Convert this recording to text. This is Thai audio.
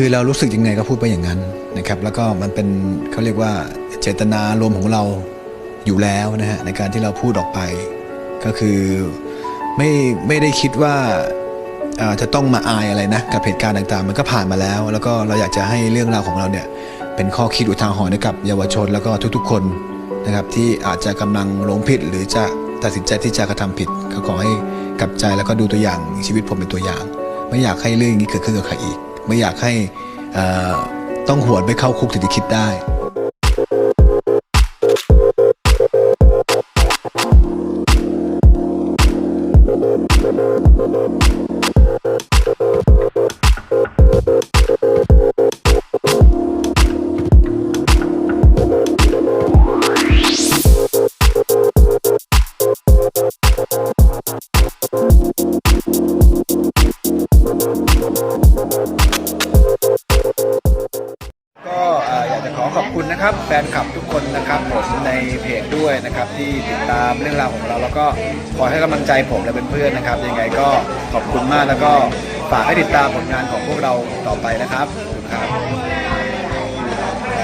คือเรารู้สึกยังไงก็พูดไปอย่างนั้นนะครับแล้วก็มันเป็นเขาเรียกว่าเจตนารมของเราอยู่แล้วนะฮะในการที่เราพูดออกไป ก็คือไม่ไม่ได้คิดว่าจะต้องมาอายอะไรนะกับเหตุการณ์ต่างๆ มันก็ผ่านมาแล้ว แล้วก็เราอยากจะให้เรื่องราวของเราเนี่ยเป็นข้อคิดอุทาหรณ์ให้กับเยาวชนแล้วก็ทุกๆ คนนะครับที่อาจจะกำลังหลงผิด หรือจะตัดสินใจที่จะกระทำผิดก็ขอให้กลับใจแล้วก็ดูตัวอย่างชีวิตผมเป็นตัวอย่าง ไม่อยากให้เรื่องนี้เกิดขึ้นกับใครอีก ไม่อยากให้ต้องหวนไปเข้าคุกถึงจะคิดได้ คุณนะครับแฟนคลับทุกคนนะครับผมในเพจด้วยนะครับที่ติดตามเรื่องราวของเรา แล้วก็คอยให้กำลังใจผมและเพื่อนๆนะครับ ยังไงก็ขอบคุณมากแล้วก็ฝากให้ติดตามผลงานของพวกเราต่อไปนะครับขอบคุณครับ